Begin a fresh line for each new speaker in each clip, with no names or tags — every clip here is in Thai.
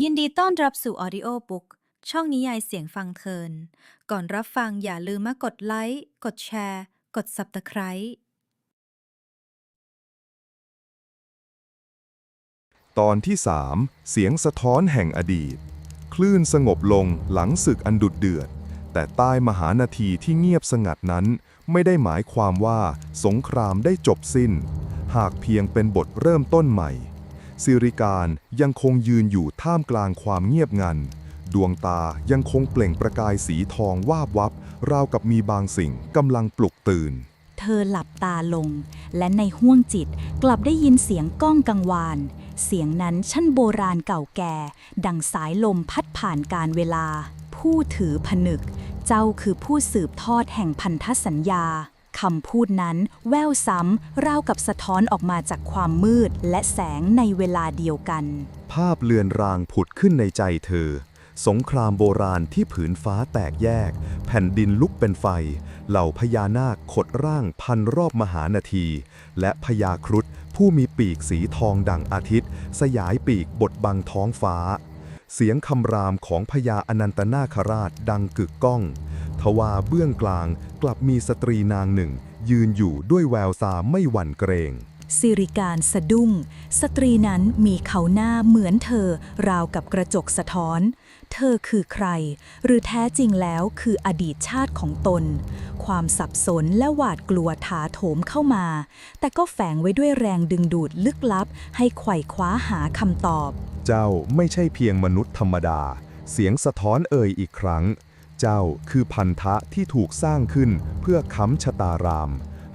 ยินดีต้อนรับสู่ Audio Book ช่องนิยายเสียงฟังเพลิน ก่อนรับฟังอย่าลืมมากดไลค์ กดแชร์ กด Subscribe
ตอนที่ 3 เสียงสะท้อนแห่งอดีต คลื่นสงบลงหลังศึกอันดุดเดือด แต่ใต้มหานาทีที่เงียบสงัดนั้น ไม่ได้หมายความว่าสงครามได้จบสิ้น หากเพียงเป็นบทเริ่มต้นใหม่ สิริการยังคงยืนอยู่ท่ามกลางความเงียบงัน ดวงตายังคงเปล่งประกายสีทองวาบวับ ราวกับมีบางสิ่งกำลังปลุกตื่น
เธอหลับตาลง และในห้วงจิตกลับได้ยินเสียงก้องกังวาน เสียงนั้นช่างโบราณเก่าแก่ ดังสายลมพัดผ่านการเวลา ผู้ถือผนึก เจ้าคือผู้สืบทอดแห่งพันธสัญญา คำพูดนั้นแววซ้ำราวกับสะท้อนออกมาจากความมืดและแสงในเวลาเดียวกัน
ภาพเลือนรางผุดขึ้นในใจเธอ สงครามโบราณที่ผืนฟ้าแตกแยก แผ่นดินลุกเป็นไฟ เหล่าพญานาคขดร่างพันรอบมหานาที และพญาครุฑผู้มีปีกสีทองดั่งอาทิตย์ สยายปีกบดบังท้องฟ้า เสียงคำรามของพญาอนันตนาคราชดังกึกก้อง ทว่าเบื้องกลางกลับมีสตรีนางหนึ่ง ยืนอยู่ด้วยแววตาไม่หวั่นเกรง
สิริการสะดุ้ง สตรีนั้นมีเขาหน้าเหมือนเธอ ราวกับกระจกสะท้อน เธอคือใคร หรือแท้จริงแล้วคืออดีตชาติของตน ความสับสนและหวาดกลัวถาโถมเข้ามา แต่ก็แฝงไว้ด้วยแรงดึงดูดลึกลับ ให้ไขว่คว้าหาคำตอบ
เจ้าไม่ใช่เพียงมนุษย์ธรรมดา เสียงสะท้อนเอ่ยอีกครั้ง เจ้าคือพันธะที่ถูกสร้างขึ้นเพื่อค้ำชะตาราม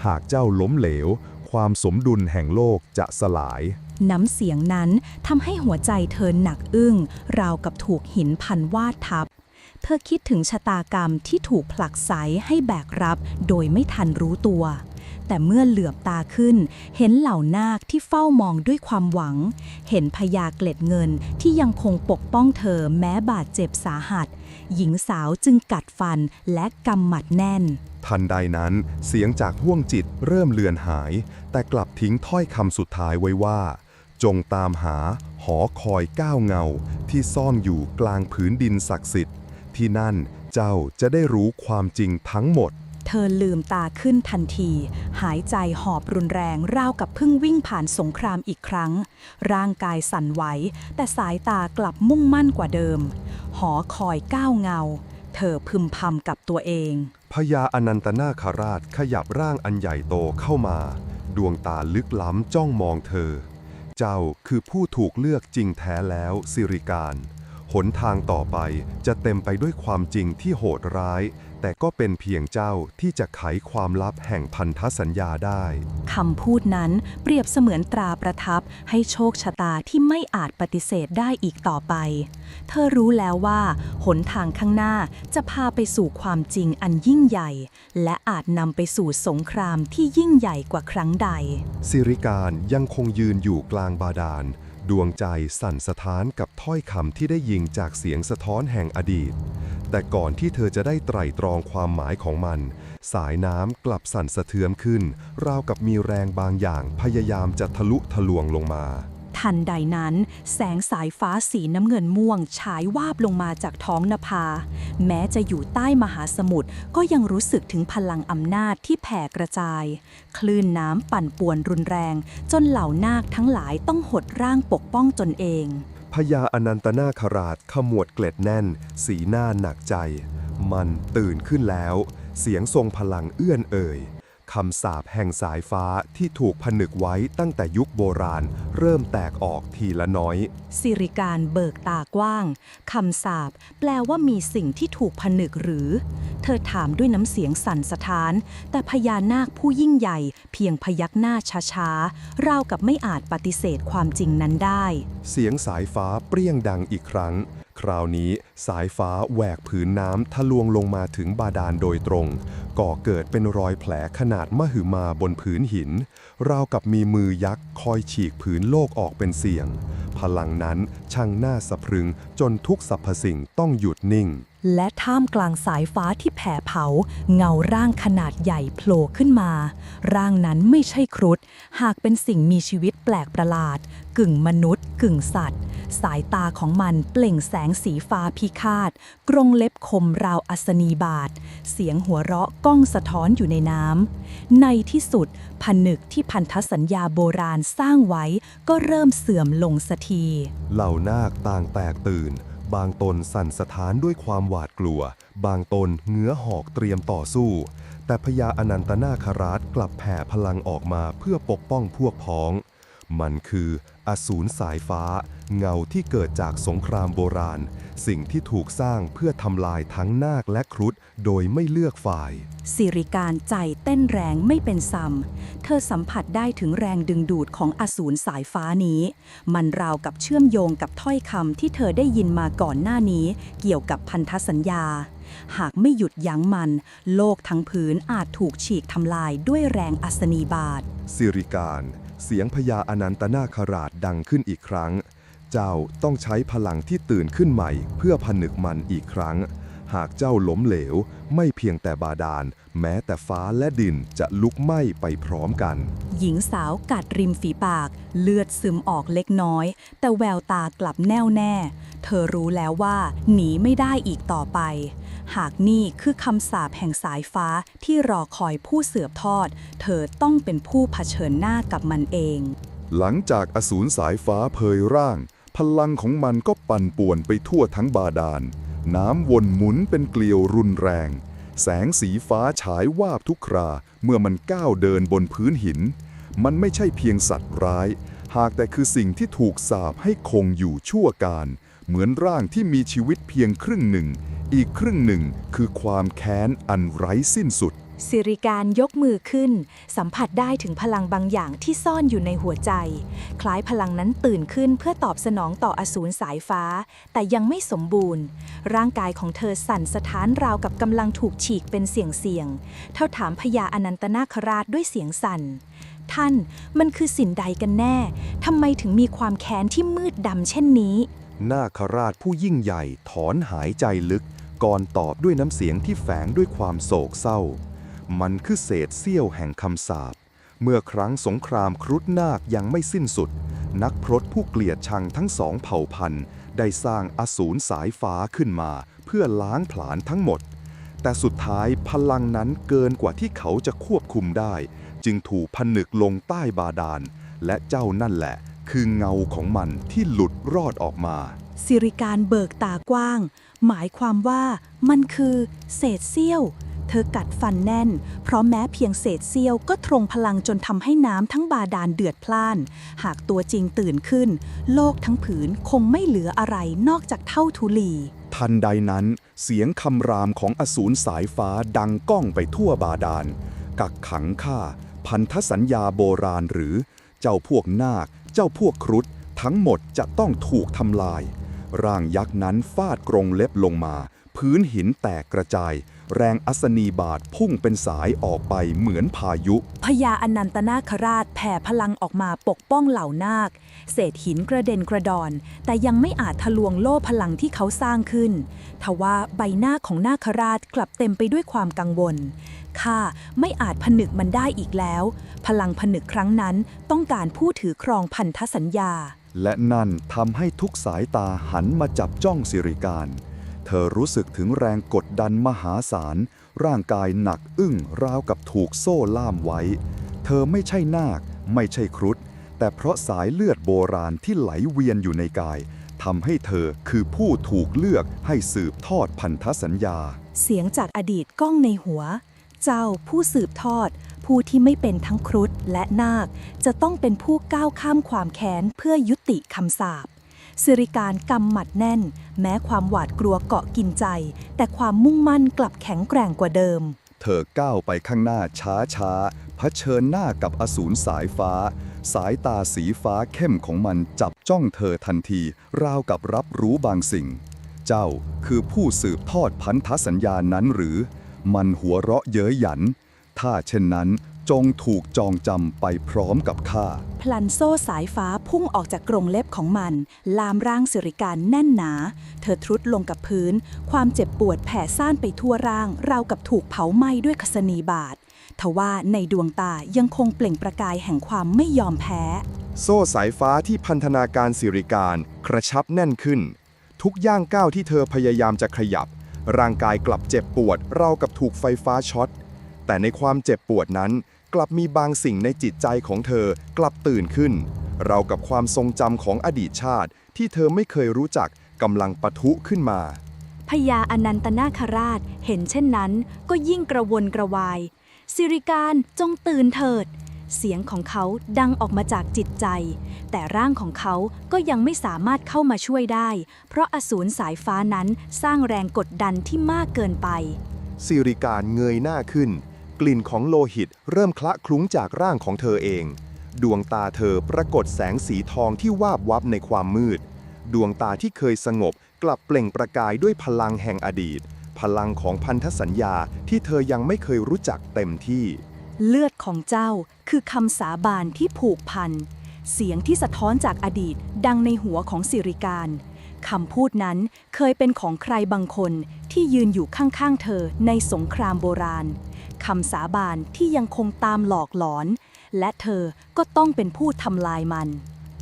หากเจ้าล้มเหลว ความสมดุลแห่งโลกจะสลาย
น้ำเสียงนั้นทำให้หัวใจเธอหนักอึ้ง ราวกับถูกหินพันวาดทับ เธอคิดถึงชะตากรรมที่ถูกผลักไสให้แบกรับโดยไม่ทันรู้ตัว แต่เมื่อเหลือบตาขึ้น เห็นเหล่านาคที่เฝ้ามองด้วยความหวัง เห็นพญาเกล็ดเงินที่ยังคงปกป้องเธอแม้บาดเจ็บสาหัส หญิงสาวจึงกัดฟันและกำหมัดแน่น
ทันใดนั้น เสียงจากห้วงจิตเริ่มเลือนหาย แต่กลับทิ้งถ้อยคำสุดท้ายไว้ว่า จงตามหาหอคอยก้าวเงา ที่ซ่อนอยู่กลางผืนดินศักดิ์สิทธิ์ ที่นั่นเจ้าจะได้รู้ความจริงทั้งหมด
เธอลืมตาขึ้นทันที หายใจหอบรุนแรงราวกับเพิ่งวิ่งผ่านสงครามอีกครั้ง ร่างกายสั่นไหว แต่สายตากลับมุ่งมั่นกว่าเดิม หอคอยก้าวเงา เธอพึมพำกับตัวเอง
พญาอนันตนาคราชขยับร่างอันใหญ่โตเข้ามา ดวงตาลึกล้ำจ้องมองเธอ เจ้าคือผู้ถูกเลือกจริงแท้แล้วสิริการหนทางต่อไปจะเต็มไปด้วยความจริงที่โหดร้าย แต่ก็เป็นเพียงเจ้าที่จะไขความลับแห่งพันธสัญญาได้
คำพูดนั้นเปรียบเสมือนตราประทับ ให้โชคชะตาที่ไม่อาจปฏิเสธได้อีกต่อไป เธอรู้แล้วว่า หนทางข้างหน้าจะพาไปสู่ความจริงอันยิ่งใหญ่ และอาจนำไปสู่สงครามที่ยิ่งใหญ่กว่าครั้งใด
สิริการยังคงยืนอยู่กลางบาดาลดวงใจสั่นสะท้านกับถ้อยคำที่ได้ยิงจากเสียงสะท้อนแห่งอดีต แต่ก่อนที่เธอจะได้ไตร่ตรองความหมายของมัน สายน้ำกลับสั่นสะเทือนขึ้น ราวกับมีแรงบางอย่างพยายามจะทะลุทะลวงลงมา
ทันใดนั้น แสงสายฟ้าสีน้ำเงินม่วง ฉายวาบลงมาจากท้องนภา แม้จะอยู่ใต้มหาสมุทรก็ยังรู้สึกถึงพลังอำนาจที่แผ่กระจาย คลื่นน้ำปั่นป่วนรุนแรง จนเหล่านาคทั้งหลายต้องหดร่างปกป้องตนเอง
พญาอนันตนาคราชขมวดเกล็ดแน่น สีหน้าหนักใจ มันตื่นขึ้นแล้ว เสียงทรงพลังเอื้อนเอ่ย คำสาปแห่งสายฟ้าที่ถูกผนึกไว้ตั้งแต่ยุคโบราณ เริ่มแตกออกทีละน้อย
สิริการเบิกตากว้าง คำสาปแปลว่ามีสิ่งที่ถูกผนึกหรือ เธอถามด้วยน้ำเสียงสั่นสะท้าน แต่พญานาคผู้ยิ่งใหญ่ เพียงพยักหน้าช้าๆราวกับไม่อาจปฏิเสธความจริงนั้นได้
เสียงสายฟ้าเปรี้ยงดังอีกครั้ง คราวนี้สายฟ้าแหวกผืนน้ำทะลวงลงมาถึงบาดาลโดยตรง ก่อเกิดเป็นรอยแผลขนาดมหึมาบนผืนหิน ราวกับมีมือยักษ์คอยฉีกผืนโลกออกเป็นเสียง พลังนั้นช่างน่าสะพรึงจนทุกสรรพสิ่งต้องหยุดนิ่ง
และท่ามกลางสายฟ้าที่แผ่เผา เงาร่างขนาดใหญ่โผล่ขึ้นมา ร่างนั้นไม่ใช่ครุฑหากเป็นสิ่งมีชีวิตแปลกประหลาด กึ่งมนุษย์ กึ่งสัตว์ สายตาของมันเปล่งแสงสีฟ้าพิฆาต กรงเล็บคมราวอัศนีบาท เสียงหัวเราะก้องสะท้อนอยู่ในน้ำในที่สุดผนึกที่พันธสัญญาโบราณสร้างไว้ก็เริ่มเสื่อมลงสักที
เหล่านาคต่างแตกตื่น บางตนสั่นสะท้านด้วยความหวาดกลัว บางตนเหงื้อหอกเตรียมต่อสู้ แต่พญาอนันตนาคราชกลับแผ่พลังออกมาเพื่อปกป้องพวกพ้อง มันคืออสูรสายฟ้า เงาที่เกิดจากสงครามโบราณ สิ่งที่ถูกสร้างเพื่อทำลายทั้งนาคและครุฑโดยไม่เลือกฝ่าย
สิริการใจเต้นแรงไม่เป็นซ้ำเธอสัมผัสได้ถึงแรงดึงดูดของอสูรสายฟ้านี้ มันราวกับเชื่อมโยงกับถ้อยคำที่เธอได้ยินมาก่อนหน้านี้ เกี่ยวกับพันธสัญญา หากไม่หยุดยั้งมัน โลกทั้งพื้นอาจถูกฉีกทำลายด้วยแรงอัศนีบาท
สิริการ เสียงพญาอนันตนาคราชดังขึ้นอีกครั้ง เจ้าต้องใช้พลังที่ตื่นขึ้นใหม่ เพื่อผนึกมันอีกครั้ง หากเจ้าล้มเหลว ไม่เพียงแต่บาดาล แม้แต่ฟ้าและดินจะลุกไหม้ไปพร้อมกัน
หญิงสาวกัดริมฝีปาก เลือดซึมออกเล็กน้อย แต่แววตากลับแน่วแน่ เธอรู้แล้วว่า หนีไม่ได้อีกต่อไป หากนี่คือคำสาปแห่งสายฟ้าที่รอคอยผู้เสืบทอด เธอต้องเป็นผู้เผชิญหน้ากับมันเอง
หลังจากอสูรสายฟ้าเผยร่าง พลังของมันก็ปั่นป่วนไปทั่วทั้งบาดาล น้ำวนหมุนเป็นเกลียวรุนแรง แสงสีฟ้าฉายวาบทุกครา เมื่อมันก้าวเดินบนพื้นหิน มันไม่ใช่เพียงสัตว์ร้าย หากแต่คือสิ่งที่ถูกสาปให้คงอยู่ชั่วการ เหมือนร่างที่มีชีวิตเพียงครึ่งหนึ่ง อีกครึ่งหนึ่งคือความแค้นอันไร้สิ้นสุด
สิริการยกมือขึ้น สัมผัสได้ถึงพลังบางอย่างที่ซ่อนอยู่ในหัวใจ คล้ายพลังนั้นตื่นขึ้นเพื่อตอบสนองต่ออสูรสายฟ้า แต่ยังไม่สมบูรณ์ ร่างกายของเธอสั่นสะท้านราวกับกำลังถูกฉีกเป็นเสียงๆเท่าถามพญาอนันตนาคราชด้วยเสียงสั่น ท่านมันคือสิ่งใดกันแน่ทำไมถึงมีความแค้นที่มืดดำเช่นนี้
นาคราชผู้ยิ่งใหญ่ถอนหายใจลึก ก่อนตอบด้วยน้ำเสียงที่แฝงด้วยความโศกเศร้า มันคือเศษเสี้ยวแห่งคำสาป เมื่อครั้งสงครามครุฑนาคยังไม่สิ้นสุด นักพรตผู้เกลียดชังทั้งสองเผ่าพันธุ์ ได้สร้างอสูรสายฟ้าขึ้นมา เพื่อล้างผลาญทั้งหมด แต่สุดท้ายพลังนั้นเกินกว่าที่เขาจะควบคุมได้ จึงถูกผนึกลงใต้บาดาล และเจ้านั่นแหละ คือเงาของมันที่หลุดรอดออกมา
สิริการเบิกตากว้าง หมายความว่ามันคือเศษเสี้ยว เธอกัดฟันแน่น เพราะแม้เพียงเศษเสี้ยวก็ทรงพลังจนทำให้น้ำทั้งบาดาลเดือดพล่าน หากตัวจริงตื่นขึ้น โลกทั้งผืนคงไม่เหลืออะไรนอกจากเท่าทุลี
ทันใดนั้น เสียงคำรามของอสูรสายฟ้าดังก้องไปทั่วบาดาล กักขังข้าพันธสัญญาโบราณหรือ เจ้าพวกนาค เจ้าพวกครุฑทั้งหมดจะต้องถูกทำลาย ร่างยักษ์นั้นฟาดกรงเล็บลงมา พื้นหินแตกกระจาย แรงอัศนีบาทพุ่งเป็นสายออกไปเหมือนพายุ
พญาอนันตนาคราชแผ่พลังออกมาปกป้องเหล่านาค เศษหินกระเด็นกระดอน แต่ยังไม่อาจทะลวงโล่พลังที่เขาสร้างขึ้น ทว่าใบหน้าของนาคราชกลับเต็มไปด้วยความกังวลข้าไม่อาจผนึกมันได้อีกแล้ว พลังผนึกครั้งนั้นต้องการผู้ถือครองพันธสัญญา
และนั่นทำให้ทุกสายตาหันมาจับจ้องสิริการ เธอรู้สึกถึงแรงกดดันมหาศาล ร่างกายหนักอึ้งราวกับถูกโซ่ล่ามไว้ เธอไม่ใช่นาค ไม่ใช่ครุฑแต่เพราะสายเลือดโบราณที่ไหลเวียนอยู่ในกายทำให้เธอคือผู้ถูกเลือกให้สืบทอดพันธสัญญา
เสียงจากอดีตก้องในหัว เจ้าผู้สืบทอด ผู้ที่ไม่เป็นทั้งครุฑและนาค จะต้องเป็นผู้ก้าวข้ามความแค้นเพื่อยุติคำสาป สิริการกำหมัดแน่น แม้ความหวาดกลัวเกาะกินใจ แต่ความมุ่งมั่นกลับแข็งแกร่งกว่าเดิม
เธอก้าวไปข้างหน้าช้าช้าเผชิญหน้ากับอสูรสายฟ้า สายตาสีฟ้าเข้มของมันจับจ้องเธอทันที ราวกับรับรู้บางสิ่ง เจ้าคือผู้สืบทอดพันธสัญญานั้นหรือ มันหัวเราะเย้ยหยัน ถ้าเช่นนั้น จงถูกจองจำไปพร้อมกับข้า
พลันโซ่สายฟ้าพุ่งออกจากกรงเล็บของมัน ลามร่างสิริการแน่นหนา เธอทรุดลงกับพื้น ความเจ็บปวดแผ่ซ่านไปทั่วร่าง ราวกับถูกเผาไหม้ด้วยคสนีบาททว่าในดวงตายังคงเปล่งประกายแห่งความไม่ยอมแพ้
โซ่สายฟ้าที่พันธนาการสิริการกระชับแน่นขึ้น ทุกย่างก้าวที่เธอพยายามจะขยับ ร่างกายกลับเจ็บปวดราวกับถูกไฟฟ้าช็อต แต่ในความเจ็บปวดนั้น กลับมีบางสิ่งในจิตใจของเธอกลับตื่นขึ้นราวกับความทรงจำของอดีตชาติที่เธอไม่เคยรู้จักกำลังปะทุขึ้นมา
พญาอนันตนาคราชเห็นเช่นนั้น ก็ยิ่งกระวนกระวาย สิริการจงตื่นเถิด เสียงของเขาดังออกมาจากจิตใจ แต่ร่างของเขาก็ยังไม่สามารถเข้ามาช่วยได้ เพราะอสูรสายฟ้านั้นสร้างแรงกดดันที่มากเกินไป
สิริการเงยหน้าขึ้น กลิ่นของโลหิตเริ่มคละคลุ้งจากร่างของเธอเอง ดวงตาเธอปรากฏแสงสีทองที่วาบวับในความมืด ดวงตาที่เคยสงบกลับเปล่งประกายด้วยพลังแห่งอดีต พลังของพันธสัญญาที่เธอยังไม่เคยรู้จักเต็มที่
เลือดของเจ้าคือคำสาบานที่ผูกพัน เสียงที่สะท้อนจากอดีตดังในหัวของสิริการคำพูดนั้นเคยเป็นของใครบางคนที่ยืนอยู่ข้างๆเธอในสงครามโบราณ คำสาบานที่ยังคงตามหลอกหลอน และเธอก็ต้องเป็นผู้ทำลายมัน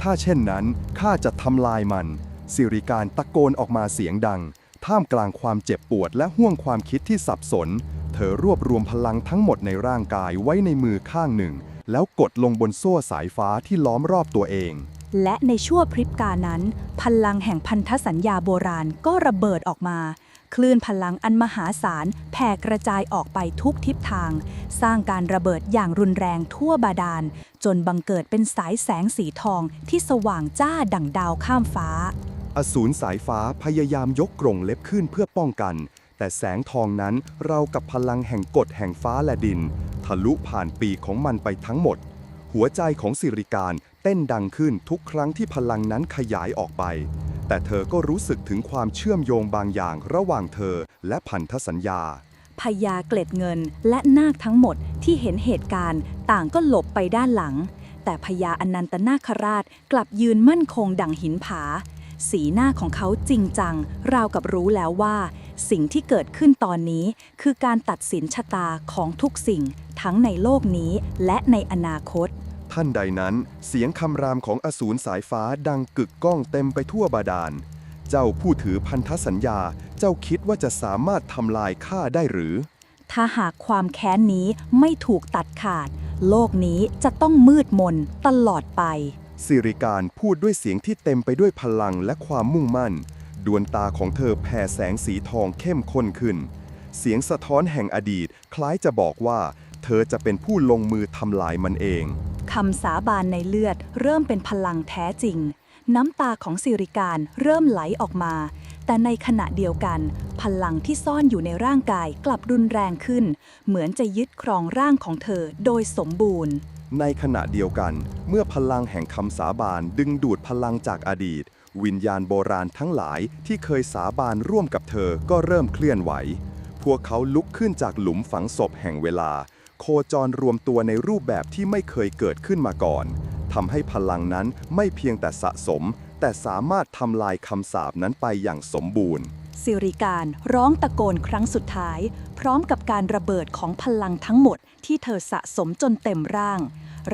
ถ้าเช่นนั้นข้าจะทำลายมัน สิริการตะโกนออกมาเสียงดัง ท่ามกลางความเจ็บปวดและห่วงความคิดที่สับสน เธอรวบรวมพลังทั้งหมดในร่างกายไว้ในมือข้างหนึ่ง แล้วกดลงบนโซ่สายฟ้าที่ล้อมรอบตัวเอง
และในชั่วพริบตานั้น พลังแห่งพันธสัญญาโบราณก็ระเบิดออกมา คลื่นพลังอันมหาศาลแผ่กระจายออกไปทุกทิศทาง สร้างการระเบิดอย่างรุนแรงทั่วบาดาล จนบังเกิดเป็นสายแสงสีทองที่สว่างจ้าดั่งดาวข้ามฟ้า
อสูรสายฟ้าพยายามยกกรงเล็บขึ้นเพื่อป้องกัน แต่แสงทองนั้นเรากับพลังแห่งกฎแห่งฟ้าและดิน ทะลุผ่านปีกของมันไปทั้งหมด หัวใจของสิริการเต้นดังขึ้นทุกครั้งที่พลังนั้นขยายออกไป แต่เธอก็รู้สึกถึงความเชื่อมโยงบางอย่างระหว่างเธอและพันธสัญญา
พญาเกล็ดเงินและนาคทั้งหมดที่เห็นเหตุการณ์ ต่างก็หลบไปด้านหลัง แต่พญาอนันตนาคราชกลับยืนมั่นคงดั่งหินผา สีหน้าของเขาจริงจัง ราวกับรู้แล้วว่า สิ่งที่เกิดขึ้นตอนนี้คือการตัดสินชะตาของทุกสิ่ง ทั้งในโลกนี้และในอนาคต
ท่านใดนั้น เสียงคำรามของอสูรสายฟ้าดังกึกก้องเต็มไปทั่วบาดาล เจ้าผู้ถือพันธสัญญา เจ้าคิดว่าจะสามารถทำลายข้าได้หรือ
ถ้าหากความแค้นนี้ไม่ถูกตัดขาด โลกนี้จะต้องมืดมนตลอดไป
สิริการพูดด้วยเสียงที่เต็มไปด้วยพลังและความมุ่งมั่น ดวงตาของเธอแผ่แสงสีทองเข้มข้นขึ้น เสียงสะท้อนแห่งอดีตคล้ายจะบอกว่า เธอจะเป็นผู้ลงมือทำลายมันเอง
คำสาบานในเลือดเริ่มเป็นพลังแท้จริง น้ำตาของสิริการเริ่มไหลออกมา แต่ในขณะเดียวกัน พลังที่ซ่อนอยู่ในร่างกายกลับรุนแรงขึ้น เหมือนจะยึดครองร่างของเธอโดยสมบูรณ์
ในขณะเดียวกัน เมื่อพลังแห่งคำสาบานดึงดูดพลังจากอดีต วิญญาณโบราณทั้งหลายที่เคยสาบานร่วมกับเธอก็เริ่มเคลื่อนไหว พวกเขาลุกขึ้นจากหลุมฝังศพแห่งเวลา โคจรรวมตัวในรูปแบบที่ไม่เคยเกิดขึ้นมาก่อนทำให้พลังนั้นไม่เพียงแต่สะสม แต่สามารถทำลายคำสาปนั้นไปอย่างสมบูรณ์
สิริการร้องตะโกนครั้งสุดท้าย พร้อมกับการระเบิดของพลังทั้งหมดที่เธอสะสมจนเต็มร่าง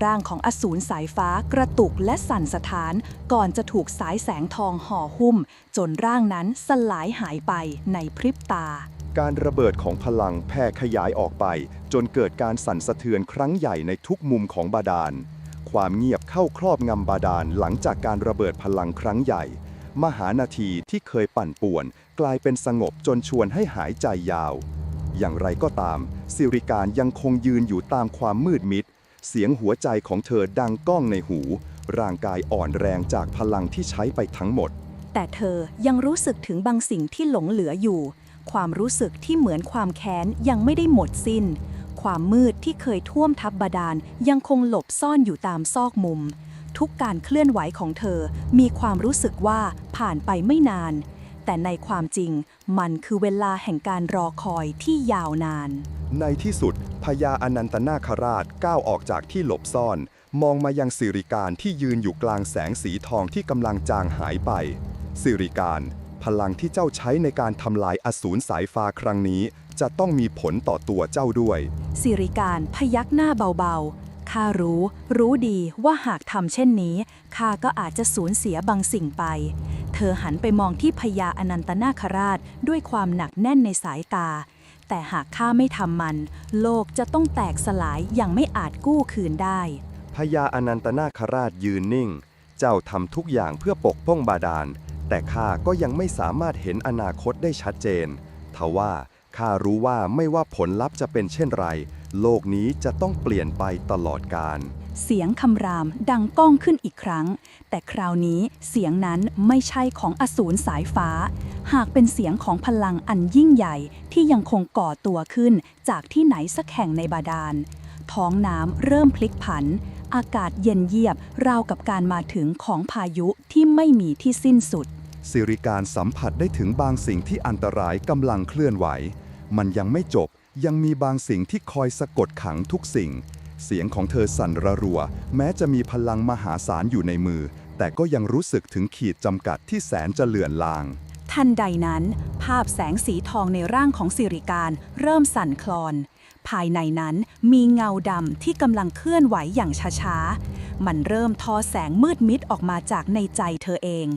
ร่างของอสูรสายฟ้ากระตุกและสั่นสะท้าน ก่อนจะถูกสายแสงทองห่อหุ้ม จนร่างนั้นสลายหายไปในพริบตา
การระเบิดของพลังแผ่ขยายออกไป จนเกิดการสั่นสะเทือนครั้งใหญ่ในทุกมุมของบาดาล ความเงียบเข้าครอบงำบาดาลหลังจากการระเบิดพลังครั้งใหญ่ มหานาทีที่เคยปั่นป่วน กลายเป็นสงบจนชวนให้หายใจยาว อย่างไรก็ตาม สิริการยังคงยืนอยู่ตามความมืดมิด เสียงหัวใจของเธอดังก้องในหู ร่างกายอ่อนแรงจากพลังที่ใช้ไปทั้งหมด
แต่เธอยังรู้สึกถึงบางสิ่งที่หลงเหลืออยู่ ความรู้สึกที่เหมือนความแค้นยังไม่ได้หมดสิ้น ความมืดที่เคยท่วมทับบาดาลยังคงหลบซ่อนอยู่ตามซอกมุม ทุกการเคลื่อนไหวของเธอมีความรู้สึกว่าผ่านไปไม่นาน แต่ในความจริงมันคือเวลาแห่งการรอคอยที่ยาวนาน
ในที่สุดพญาอนันตนาคราชก้าวออกจากที่หลบซ่อน มองมายังสิริการที่ยืนอยู่กลางแสงสีทองที่กำลังจางหายไปสิริการ
พลังที่เจ้าใช้ในการทำลายอสูรสายฟ้าครั้งนี้ จะต้องมีผลต่อตัวเจ้าด้วย
สิริการพยักหน้าเบาๆ ข้ารู้ รู้ดีว่าหากทำเช่นนี้ ข้าก็อาจจะสูญเสียบางสิ่งไป เธอหันไปมองที่พญาอนันตนาคราชด้วยความหนักแน่นในสายตา แต่หากข้าไม่ทำมัน โลกจะต้องแตกสลายอย่างไม่อาจกู้คืนได้
พญาอนันตนาคราชยืนนิ่ง เจ้าทำทุกอย่างเพื่อปกป้องบาดาล แต่ข้าก็ยังไม่สามารถเห็นอนาคตได้ชัดเจน ทว่าข้ารู้ว่าไม่ว่าผลลัพธ์จะเป็นเช่นไร โลกนี้จะต้องเปลี่ยนไปตลอดกาล
เสียงคำรามดังก้องขึ้นอีกครั้ง แต่คราวนี้เสียงนั้นไม่ใช่ของอสูรสายฟ้า หากเป็นเสียงของพลังอันยิ่งใหญ่ที่ยังคงก่อตัวขึ้นจากที่ไหนสักแห่งในบาดาล ท้องน้ำเริ่มพลิกผัน อากาศเย็นเยียบราวกับการมาถึงของพายุที่ไม่มีที่สิ้นสุด
สิริการสัมผัสได้ถึงบางสิ่งที่อันตรายกำลังเคลื่อนไหว มันยังไม่จบ ยังมีบางสิ่งที่คอยสะกดขังทุกสิ่ง เสียงของเธอสั่นระรัว แม้จะมีพลังมหาศาลอยู่ในมือ แต่ก็ยังรู้สึกถึงขีดจำกัดที่แสนจะเลือนลาง
ทันใดนั้น ภาพแสงสีทองในร่างของสิริการเริ่มสั่นคลอน ภายในนั้นมีเงาดำที่กำลังเคลื่อนไหวอย่างช้าๆ มันเริ่มทอแสงมืดมิดออกมาจากในใจเธอเอง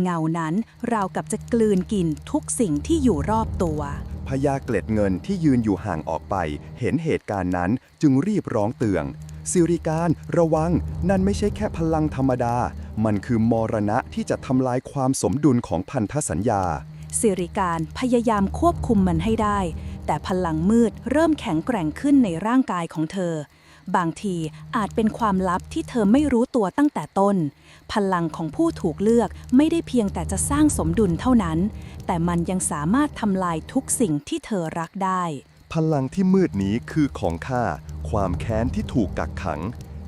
เงานั้นราวกับจะกลืนกินทุกสิ่งที่อยู่รอบตัว
พญาเกล็ดเงินที่ยืนอยู่ห่างออกไป เห็นเหตุการณ์นั้นจึงรีบร้องเตือนสิริการระวัง นั่นไม่ใช่แค่พลังธรรมดา มันคือมรณะที่จะทำลายความสมดุลของพันธสัญญา
สิริการพยายามควบคุมมันให้ได้ แต่พลังมืดเริ่มแข็งแกร่งขึ้นในร่างกายของเธอ บางทีอาจเป็นความลับที่เธอไม่รู้ตัวตั้งแต่ต้น พลังของผู้ถูกเลือกไม่ได้เพียงแต่จะสร้างสมดุลเท่านั้น แต่มันยังสามารถทำลายทุกสิ่งที่เธอรักได้
พลังที่มืดนี้คือของข้า ความแค้นที่ถูกกักขัง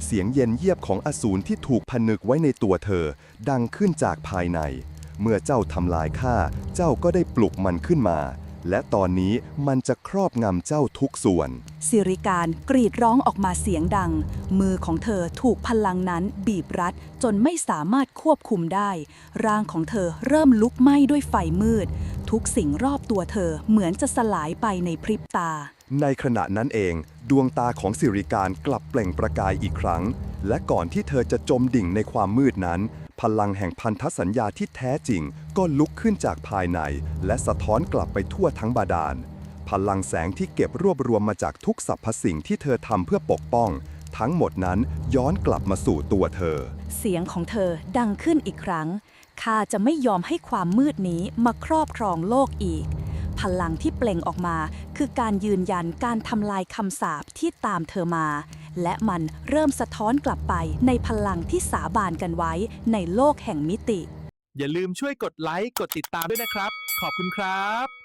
เสียงเย็นเยียบของอสูรที่ถูกผนึกไว้ในตัวเธอ ดังขึ้นจากภายใน เมื่อเจ้าทำลายข้า เจ้าก็ได้ปลุกมันขึ้นมา และตอนนี้มันจะครอบงำเจ้าทุกส่วน
สิริการกรีดร้องออกมาเสียงดัง มือของเธอถูกพลังนั้นบีบรัด จนไม่สามารถควบคุมได้ ร่างของเธอเริ่มลุกไหม้ด้วยไฟมืด ทุกสิ่งรอบตัวเธอเหมือนจะสลายไปในพริบตา
ในขณะนั้นเอง ดวงตาของสิริการกลับเปล่งประกายอีกครั้ง และก่อนที่เธอจะจมดิ่งในความมืดนั้น พลังแห่งพันธสัญญาที่แท้จริงก็ลุกขึ้นจากภายใน และสะท้อนกลับไปทั่วทั้งบาดาล พลังแสงที่เก็บรวบรวมมาจากทุกสรรพสิ่งที่เธอทำเพื่อปกป้อง ทั้งหมดนั้นย้อนกลับมาสู่ตัวเธอ
เสียงของเธอดังขึ้นอีกครั้งข้าจะไม่ยอมให้ความมืดนี้มาครอบครองโลกอีก ลังที่เปล่งออกมา คือการยืนยันการทำลายคำสาปที่ตามเธอมา และมันเริ่มสะท้อนกลับไปในพลังที่สาบานกันไว้ในโลกแห่งมิติ
อย่าลืมช่วยกดไลค์ กดติดตามด้วยนะครับ ขอบคุณครับ